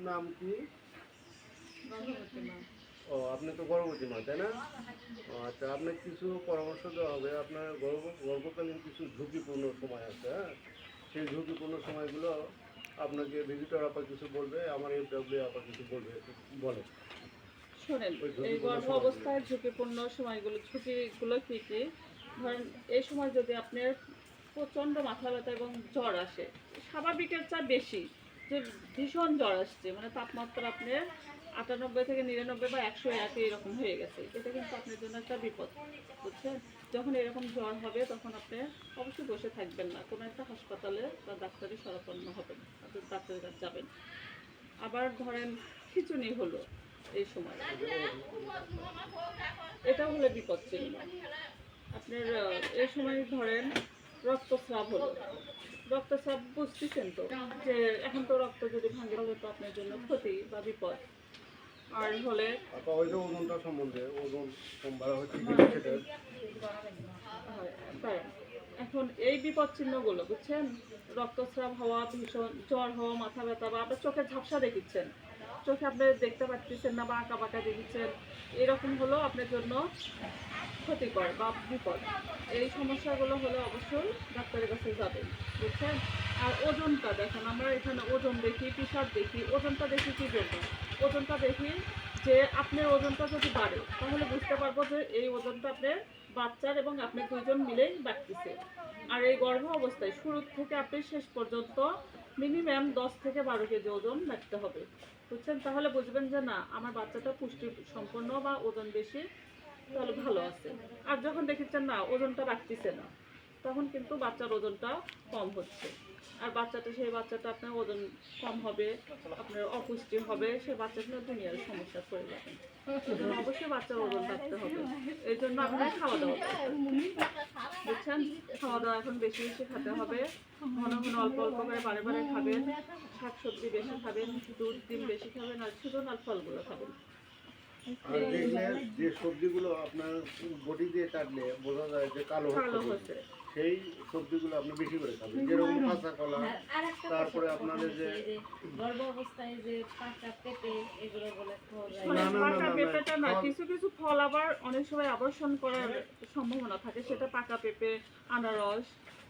নাম কি? ও আপনি তো গর্ভবতী মা তাই না? আচ্ছা আপনার কিছু পরামর্শ দেওয়া হবে। আপনার গর্ভ গর্ভকালীন কিছু ঝুঁকিপূর্ণ সময় আছে হ্যাঁ? সেই ঝুঁকিপূর্ণ সময়গুলো আপনাকে ভিজিটর আপা কিছু বলবে আমার এফ ডাব্লিউ আপা কিছু বলবে বলে। শোনেন এই গর্ভ অবস্থায় ঝুঁকিপূর্ণ সময়গুলো ঝুঁকিগুলো কী কী? ধরেন এই সময় যদি আপনার প্রচণ্ড মাথা ব্যথা এবং জ্বর আসে স্বাভাবিকের চেয়ে বেশি যে ভীষণ জ্বর আসছে মানে তাপমাত্রা আপনার আটানব্বই থেকে নিরানব্বই বা একশো একে এরকম হয়ে গেছে। এটা কিন্তু আপনার জন্য একটা বিপদ, বুঝছেন? যখন এরকম জ্বর হবে, তখন আপনি অবশ্যই বসে থাকবেন না। কোনো একটা হাসপাতালে বা ডাক্তারি শরণাপন্ন হবেন আপনি ডাক্তারের কাছে যাবেন। আবার ধরেন খিচুনি হলো এই সময়। এটা হলো বিপদ চিহ্ন। আপনার এই সময় ধরেন, রক্তস্রাব হলো। রক্তস্রাব বুঝতেছেন তো? যে এখন তো রক্ত যদি ভাঙে তাহলে তো আপনার জন্য ক্ষতি বা বিপদ। আর হলে ওই যে ওজনটা সম্বন্ধে ওজন সোমবার হচ্ছে হয়। এখন এই বিপদ চিহ্নগুলো, বুঝছেন? রক্তস্রাব হওয়া, ভীষণ জ্বর হওয়া, মাথা ব্যথা বা আপনার চোখে ঝাপসা দেখিচ্ছেন। চোখে আপনি দেখতে পাচ্ছেন না, বা আঁকা বাঁকা দেখিচ্ছেন। এরকম হলো আপনার জন্য ক্ষতিকর বা বিপদ। এই সমস্যাগুলো হলে অবশ্যই ডাক্তারের কাছে যাবেন, বুঝছেন? আর ওজনটা দেখেন, আমরা এখানে ওজন দেখি, পিসাব দেখি, ওজনটা দেখি কী জন্য? ওজনটা দেখি যে আপনার ওজনটা যদি বাড়ে, তাহলে বুঝতে পারব যে এই ওজনটা আপনার বাচ্চার এবং আপনি দুজন মিলেই বাড়তেছে। আর এই গর্ভ অবস্থায় শুরু থেকে আপনি শেষ পর্যন্ত মিনিমাম দশ থেকে বারো কেজি ওজন রাখতে হবে। বুঝছেন? তাহলে বুঝবেন যে না, আমার বাচ্চাটা পুষ্টি সম্পন্ন বা ওজন বেশি, তাহলে ভালো আছে। আর যখন দেখেছেন না, ওজনটা রাখতেছে না, তখন কিন্তু বাচ্চার ওজনটা কম হচ্ছে। আর বাচ্চাটা, সেই বাচ্চাটা আপনার ওজন কম হবে, আপনার অপুষ্টি হবে সে বাচ্চাটা দুনিয়ার সমস্যা পড়ে যাবে। সেজন্য অবশ্যই বাচ্চার ওজন রাখতে হবে। এই জন্য আপনার খাওয়া দাওয়া বুঝছেন? খাওয়া দাওয়া এখন বেশি বেশি খেতে হবে। ঘন ঘন অল্প অল্প করে বারে বারে খাবেন। শাক সবজি বেশি খাবেন, দুধ, ডিম বেশি খাবেন, আর সিজনাল ফলগুলো খাবেন। আর দেখলে যে সবজিগুলো আপনার বডি দিয়ে কাটলে বোঝা যায় যে কালো হচ্ছে সেই সবজিগুলো আপনি বেশি করে খাবেন যেরকম কাঁচা কলা তারপরে আপনাদের যে- গর্ভ অবস্থায় যে পাকা পেঁপে এগুলো বলে মানে না, পাকা পেঁপেটা কিছু কিছু ফল আবার অনেক সময় আবর্ষণ করার সম্ভাবনা থাকে সেটা পাকা পেঁপে আনারস